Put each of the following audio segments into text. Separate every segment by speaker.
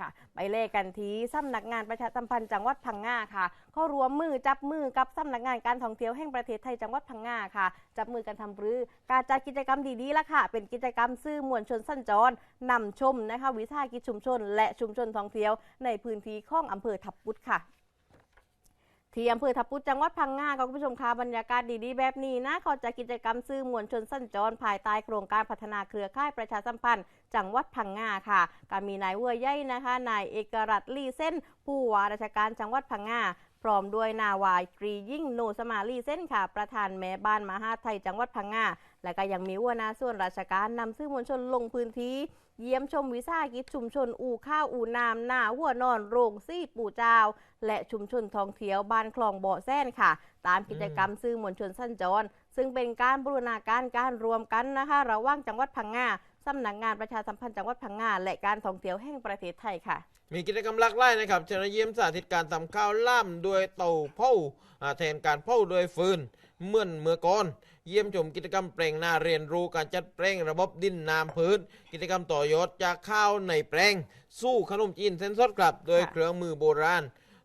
Speaker 1: ค่ะ ไปเลขกันที่สำนักงานประชาสัมพันธ์จังหวัดพังงาค่ะเขารวมมือจับมือกับสำนักงานการท่องเที่ยวแห่งประเทศไทยจังหวัดพังงาค่ะ จับมือกันทำรือการจัดกิจกรรมดีๆละค่ะ เป็นกิจกรรมซื่อมวลชนสั้นจรนำชมนะคะวิสาหกิจชุมชน และชุมชนท่องเที่ยวในพื้นที่ของอำเภอทับปุดค่ะ ที่อำเภอทับปุจังหวัดพังงาค่ะคุณผู้ชมคะบรรยากาศดีๆ แบบนี้นะเขาจะกิจกรรมซื่อมวลชนสั้นจรภายใต้โครงการพัฒนาเครือข่ายประชาสัมพันธ์ จังหวัดพังงาค่ะก็มีนายเวอร์ย่นะคะนายเอกรัตลีเส้นผู้ว่าราชการจังหวัดพังงา พร้อมด้วยนาวายตรียิ่งโนสมาลีเส้นค่ะ ประธานแม่บ้านมหาไทยจังหวัดพังงาและก็ยังมีหัวหน้าส่วนราชการนำสื่อมวลชนลงพื้นที่ เยี่ยมชมวิสาหกิจชุมชนอู่ข้าวอู่น้ำหน้าหัวนอนโรงซี่ปู่เจ้า และชุมชนท่องเที่ยวบ้านคลองบ่อแซนค่ะ ตามกิจกรรมสื่อมวลชนสั้นจร ซึ่งเป็นการบูรณาการการรวมกันนะคะระหว่างจังหวัดพังงา สำนักงานประชาสัมพันธ์จังหวัดพังงาและการท่องเที่ยวแห่งประเทศไทยค่ะ
Speaker 2: มีกิจกรรมหลากหลายนะครับเชิญเยี่ยมสาธิตการทำข้าวล่ามด้วยเตาเผาอ่าแทนการเผาด้วยฟืนเหมื่อนเมื่อก่อน เยี่ยมชมกิจกรรมแปลงนาเรียนรู้การจัดแปลงระบบดินน้ำพื้น กิจกรรมต่อยอดจากข้าวในแปลงสู้ขนมจีนเส้นสดครับ โดย
Speaker 1: ค่ะ
Speaker 2: เครื่องมือโบราณ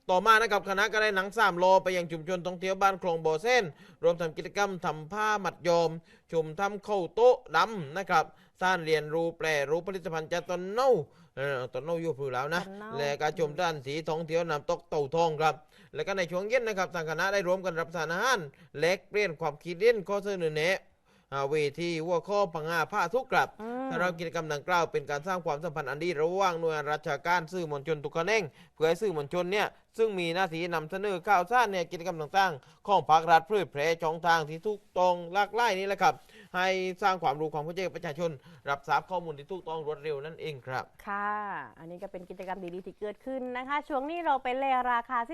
Speaker 2: ต่อมานะครับคณะก็ได้หนังสามโลไปยังชุมชนท่องเที่ยวบ้านคลองบ่อเส้น รวมทำกิจกรรมทำผ้ามัดยอม ชมทำข้าวโต๊ะดำนะครับ สร้างเรียนรู้แปรรู้ผลิตภัณฑ์จากต้นเน่าเออต้นเน่าอยู่ผือแล้วนะ
Speaker 1: ต้นเน่า
Speaker 2: และการชมด้านสีท่องเที่ยวน้ำตกเต่าทองครับ และก็ในช่วงเย็นนะครับทางคณะได้ร่วมกันรับประทานอาหารแลกเปลี่ยนความคิดเล่นข้อเสนอแนะอ่า เวทีหัวข้อพังงาผ้าทุกครับ
Speaker 1: อืม
Speaker 2: สำหรับกิจกรรมดังกล่าวเป็นการสร้างความสัมพันธ์อันดีระหว่างหน่วยงานราชการสื่อมวลชนทุกแขนงเพื่อให้สื่อมวลชนเนี่ยซึ่งมีหน้าที่นำเสนอข่าวสารเนี่ยกิจกรรมต่างๆ ของภาครัฐเพื่อแพร่ช่องทางที่ถูกต้องหลากหลายนี่แหละครับ ให้สร้างความรู้ความเข้าใจกับประชาชน รับทราบข้อมูลที่ถูกต้องรวดเร็วนั่นเองครับ
Speaker 1: ค่ะ อันนี้ก็เป็นกิจกรรมดีๆที่เกิดขึ้นนะคะ ช่วงนี้เราไปแลราคา